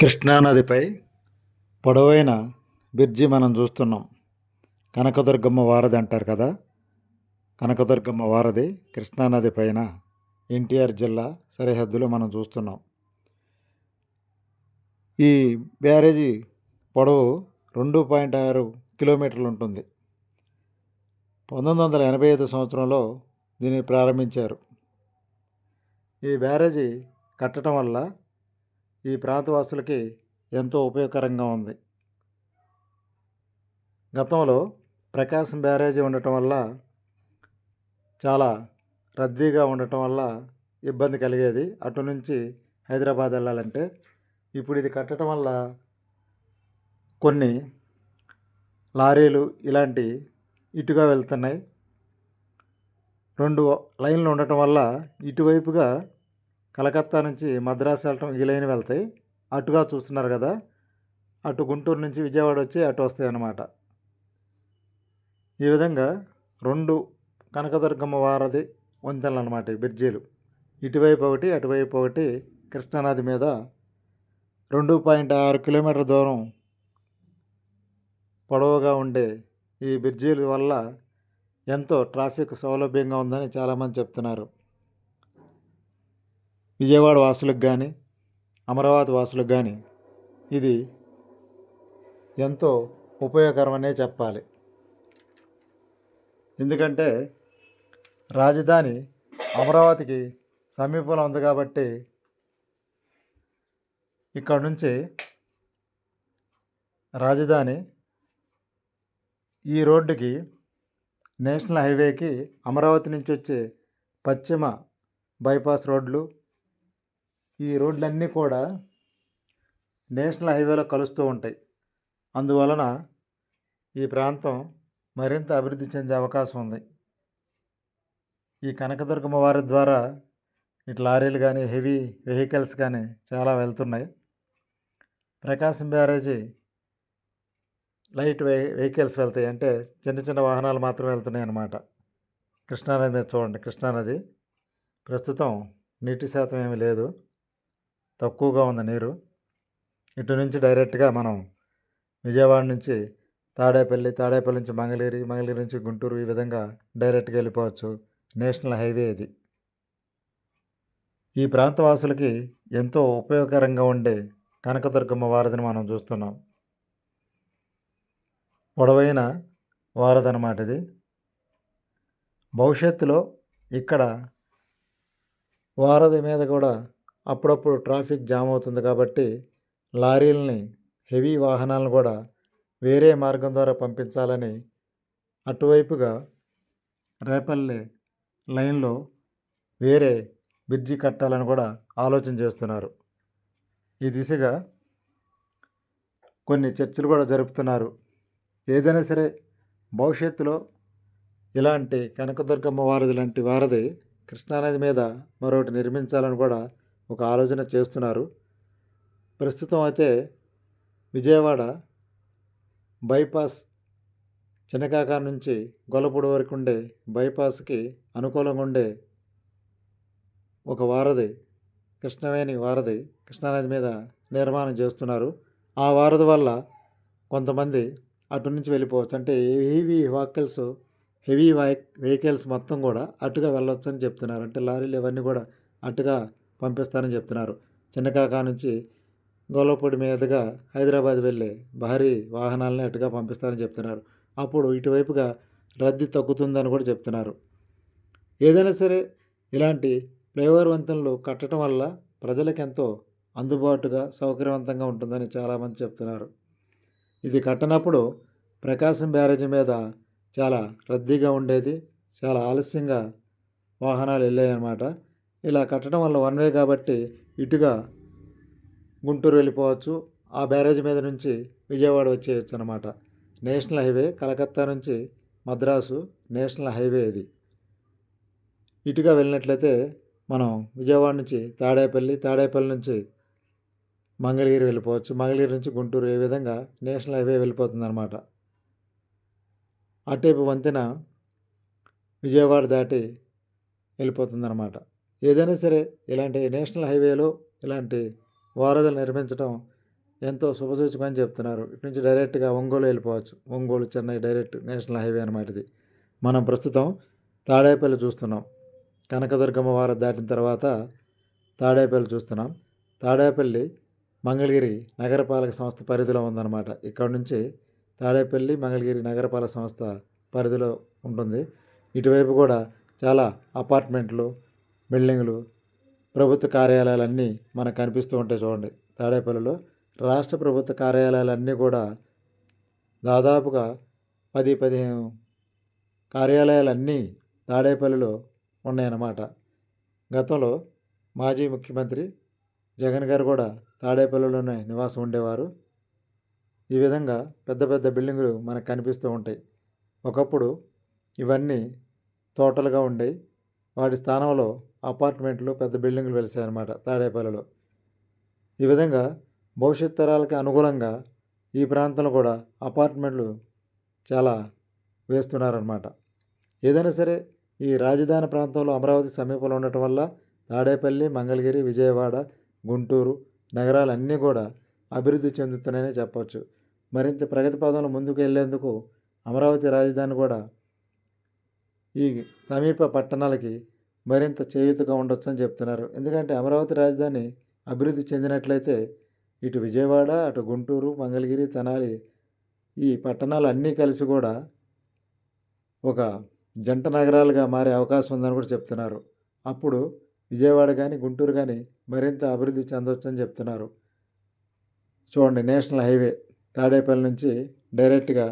కృష్ణానదిపై పొడవైన బ్రిడ్జి మనం చూస్తున్నాం. కనకదుర్గమ్మ వారధి అంటారు కదా? కనకదుర్గమ్మ వారధి కృష్ణానది పైన ఎన్టీఆర్ జిల్లా సరిహద్దులో మనం చూస్తున్నాం. ఈ బ్యారేజీ పొడవు రెండు పాయింట్ ఆరు కిలోమీటర్లు ఉంటుంది. పంతొమ్మిది వందల ఎనభై ఐదు సంవత్సరంలో దీన్ని ప్రారంభించారు. ఈ బ్యారేజీ కట్టడం వల్ల ఈ ప్రాంతవాసులకి ఎంతో ఉపయోగకరంగా ఉంది. గతంలో ప్రకాశం బ్యారేజీ ఉండటం వల్ల చాలా రద్దీగా ఉండటం వల్ల ఇబ్బంది కలిగేది. అటు నుంచి హైదరాబాద్ వెళ్ళాలంటే ఇప్పుడు ఇది కట్టడం వల్ల కొన్ని లారీలు ఇలాంటి ఇటుగా వెళ్తున్నాయి. రెండు లైన్లు ఉండటం వల్ల ఇటువైపుగా కలకత్తా నుంచి మద్రాసు వెళ్ళటం ఈ లైన్ వెళ్తాయి. అటుగా చూస్తున్నారు కదా అటు గుంటూరు నుంచి విజయవాడ వచ్చి అటు వస్తాయి అన్నమాట. ఈ విధంగా రెండు కనకదుర్గమ్మ వారధి వంతెనలు అనమాట ఈ బ్రిడ్జీలు. ఇటువైపు ఒకటి అటువైపు ఒకటి కృష్ణానది మీద రెండు పాయింట్ ఆరు కిలోమీటర్ దూరం పొడవుగా ఉండే ఈ బ్రిడ్జీల వల్ల ఎంతో ట్రాఫిక్ సౌలభ్యంగా ఉందని చాలామంది చెప్తున్నారు. విజయవాడ వాసులకు కానీ అమరావతి వాసులకు కానీ ఇది ఎంతో ఉపయోగకరమనే చెప్పాలి. ఎందుకంటే రాజధాని అమరావతికి సమీపంలో ఉంది కాబట్టి ఇక్కడ నుంచి రాజధాని ఈ రోడ్డుకి నేషనల్ హైవేకి అమరావతి నుంచి వచ్చే పశ్చిమ బైపాస్ రోడ్లు ఈ రోడ్లన్నీ కూడా నేషనల్ హైవేలో కలుస్తూ ఉంటాయి. అందువలన ఈ ప్రాంతం మరింత అభివృద్ధి చెందే అవకాశం ఉంది. ఈ కనకదుర్గమ్మ వారి ద్వారా ఇటు లారీలు కానీ హెవీ వెహికల్స్ కానీ చాలా వెళ్తున్నాయి. ప్రకాశం బ్యారేజీ లైట్ వెహి వెహికల్స్ వెళ్తాయి. అంటే చిన్న చిన్న వాహనాలు మాత్రమే వెళ్తున్నాయి అన్నమాట. కృష్ణానది మీద చూడండి. కృష్ణానది ప్రస్తుతం నీటి శాతం ఏమీ లేదు. తక్కువగా ఉంది నీరు ఇటు నుంచి డైరెక్ట్గా మనం విజయవాడ నుంచి తాడేపల్లి తాడేపల్లి నుంచి మంగళగిరి మంగళగిరి నుంచి గుంటూరు ఈ విధంగా డైరెక్ట్గా వెళ్ళిపోవచ్చు. నేషనల్ హైవే ఇది. ఈ ప్రాంత వాసులకి ఎంతో ఉపయోగకరంగా ఉండే కనకదుర్గమ్మ వారధిని మనం చూస్తున్నాం. పొడవైన వారధి అన్నమాట ఇది. భవిష్యత్తులో ఇక్కడ వారధి మీద కూడా అప్పుడప్పుడు ట్రాఫిక్ జామ్ అవుతుంది కాబట్టి లారీలని హెవీ వాహనాలను కూడా వేరే మార్గం ద్వారా పంపించాలని అటువైపుగా రేపల్లె లైన్లో వేరే బ్రిడ్జి కట్టాలని కూడా ఆలోచన చేస్తున్నారు. ఈ దిశగా కొన్ని చర్చలు కూడా జరుపుతున్నారు. ఏదైనా సరే భవిష్యత్తులో ఇలాంటి కనకదుర్గమ్మ వారధి లాంటి వారధి కృష్ణానది మీద మరొకటి నిర్మించాలని కూడా ఒక ఆలోచన చేస్తున్నారు. ప్రస్తుతం అయితే విజయవాడ బైపాస్ చిన్నకాక నుంచి గొల్లపూడి వరకు ఉండే బైపాస్కి అనుకూలంగా ఉండే ఒక వారధి కృష్ణవేణి వారధి కృష్ణానది మీద నిర్మాణం చేస్తున్నారు. ఆ వారధి వల్ల కొంతమంది అటు నుంచి వెళ్ళిపోవచ్చు. అంటే హెవీ వెహికల్స్ హెవీ వెహికల్స్ మొత్తం కూడా అటుగా వెళ్ళొచ్చు అని చెప్తున్నారు. అంటే లారీలు ఇవన్నీ కూడా అటుగా పంపిస్తారని చెప్తున్నారు. చిన్నకాక నుంచి గోలపూడి మీదుగా హైదరాబాద్ వెళ్ళే భారీ వాహనాలని అటుగా పంపిస్తారని చెప్తున్నారు. అప్పుడు ఇటువైపుగా రద్దీ తగ్గుతుందని కూడా చెప్తున్నారు. ఏదైనా సరే ఇలాంటి ఫ్లైఓవర్ వంతెనలు కట్టడం వల్ల ప్రజలకు ఎంతో అందుబాటుగా సౌకర్యవంతంగా ఉంటుందని చాలామంది చెప్తున్నారు. ఇది కట్టనప్పుడు ప్రకాశం బ్యారేజీ మీద చాలా రద్దీగా ఉండేది. చాలా ఆలస్యంగా వాహనాలు వెళ్ళాయన్నమాట. ఇలా కట్టడం వల్ల వన్ వే కాబట్టి ఇటుగా గుంటూరు వెళ్ళిపోవచ్చు. ఆ బ్యారేజ్ మీద నుంచి విజయవాడ వచ్చేయచ్చు అనమాట నేషనల్ హైవే కలకత్తా నుంచి మద్రాసు నేషనల్ హైవే ఇది. ఇటుగా వెళ్ళినట్లయితే మనం విజయవాడ నుంచి తాడేపల్లి తాడేపల్లి నుంచి మంగళగిరి వెళ్ళిపోవచ్చు. మంగళగిరి నుంచి గుంటూరు ఏ విధంగా నేషనల్ హైవే వెళ్ళిపోతుందన్నమాట. అటేపు వంతెన విజయవాడ దాటి వెళ్ళిపోతుందన్నమాట. ఏదైనా సరే ఇలాంటి నేషనల్ హైవేలో ఇలాంటి వారధులు నిర్మించడం ఎంతో శుభసూచకం అని చెప్తున్నారు. ఇటు నుంచి డైరెక్ట్గా ఒంగోలు వెళ్ళిపోవచ్చు. Ongole Chennai direct national highway అనమాట ఇది మనం ప్రస్తుతం తాడేపల్లి చూస్తున్నాం. కనకదుర్గమ్మ వారు దాటిన తర్వాత తాడేపల్లి చూస్తున్నాం. తాడేపల్లి మంగళగిరి నగరపాలక సంస్థ పరిధిలో ఉందన్నమాట. ఇక్కడ నుంచి తాడేపల్లి మంగళగిరి నగరపాలక సంస్థ పరిధిలో ఉంటుంది. ఇటువైపు కూడా చాలా అపార్ట్మెంట్లు బిల్డింగులు ప్రభుత్వ కార్యాలయాలన్నీ మనకు కనిపిస్తూ ఉంటాయి చూడండి. తాడేపల్లిలో రాష్ట్ర ప్రభుత్వ కార్యాలయాలన్నీ కూడా దాదాపుగా పది పదిహేను కార్యాలయాలన్నీ తాడేపల్లిలో ఉన్నాయన్నమాట. గతంలో మాజీ ముఖ్యమంత్రి జగన్ గారు కూడా తాడేపల్లిలోనే నివాసం ఉండేవారు. ఈ విధంగా పెద్ద పెద్ద బిల్డింగులు మనకు కనిపిస్తూ ఉంటాయి. ఒకప్పుడు ఇవన్నీ తోటలుగా ఉండేవి. వాటి స్థానంలో అపార్ట్మెంట్లు పెద్ద బిల్డింగులు వెలిసాయన్నమాట తాడేపల్లిలో. ఈ విధంగా భవిష్యత్ తరాలకి అనుగుణంగా ఈ ప్రాంతంలో కూడా అపార్ట్మెంట్లు చాలా వేస్తున్నారన్నమాట. ఏదైనా సరే ఈ రాజధాని ప్రాంతంలో అమరావతి సమీపంలో ఉండటం వల్ల తాడేపల్లి మంగళగిరి విజయవాడ గుంటూరు నగరాలన్నీ కూడా అభివృద్ధి చెందుతున్నాయని చెప్పవచ్చు మరింత ప్రగతి పదంలో ముందుకు వెళ్ళేందుకు అమరావతి రాజధాని కూడా ఈ సమీప పట్టణాలకి మరింత చేయూతగా ఉండొచ్చు అని చెప్తున్నారు. ఎందుకంటే అమరావతి రాజధాని అభివృద్ధి చెందినట్లయితే ఇటు విజయవాడ అటు గుంటూరు మంగళగిరి తెనాలి ఈ పట్టణాలు అన్నీ కలిసి కూడా ఒక జంట నగరాలుగా మారే అవకాశం ఉందని కూడా చెప్తున్నారు. అప్పుడు విజయవాడ కానీ గుంటూరు కానీ మరింత అభివృద్ధి చెందొచ్చని చెప్తున్నారు. చూడండి నేషనల్ హైవే తాడేపల్లి నుంచి డైరెక్ట్గా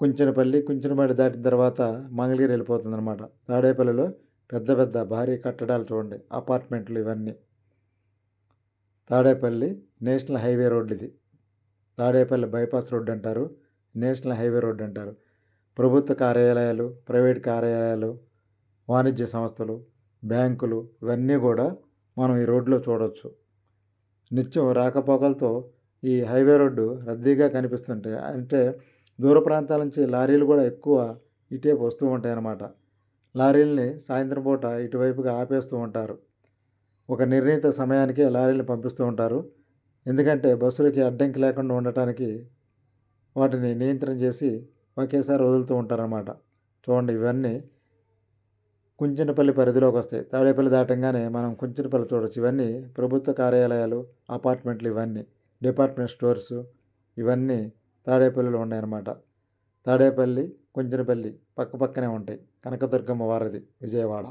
కుంచనపల్లి కుంచనపల్లి దాటిన తర్వాత మంగళగిరి వెళ్ళిపోతుంది అనమాట తాడేపల్లిలో పెద్ద పెద్ద భారీ కట్టడాలు చూడండి అపార్ట్మెంట్లు ఇవన్నీ. తాడేపల్లి నేషనల్ హైవే రోడ్డు ఇది తాడేపల్లి బైపాస్ రోడ్డు అంటారు నేషనల్ హైవే రోడ్డు అంటారు. ప్రభుత్వ కార్యాలయాలు ప్రైవేట్ కార్యాలయాలు వాణిజ్య సంస్థలు బ్యాంకులు ఇవన్నీ కూడా మనం ఈ రోడ్లో చూడవచ్చు నిత్యం రాకపోకలతో ఈ హైవే రోడ్డు రద్దీగా కనిపిస్తుంటాయి. అంటే దూర ప్రాంతాల నుంచి లారీలు కూడా ఎక్కువ ఇటే వస్తూ ఉంటాయి అన్నమాట లారీల్ని సాయంత్రం పూట ఇటువైపుగా ఆపేస్తూ ఉంటారు. ఒక నిర్ణీత సమయానికి లారీలు పంపిస్తూ ఉంటారు. ఎందుకంటే బస్సులకి అడ్డంకి లేకుండా ఉండటానికి వాటిని నియంత్రణ చేసి ఒకేసారి వదులుతూ ఉంటారన్నమాట. చూడండి ఇవన్నీ కుంచినపల్లి పరిధిలోకి వస్తాయి. తాడేపల్లి దాటంగానే మనం కుంచినపల్లి చూడవచ్చు ఇవన్నీ ప్రభుత్వ కార్యాలయాలు అపార్ట్మెంట్లు ఇవన్నీ డిపార్ట్మెంట్ స్టోర్స్ ఇవన్నీ తాడేపల్లిలో ఉన్నాయన్నమాట. తాడేపల్లి కుంచెనపల్లి పక్క పక్కనే ఉంటాయి. కనకదుర్గమ్మ వారిది విజయవాడ.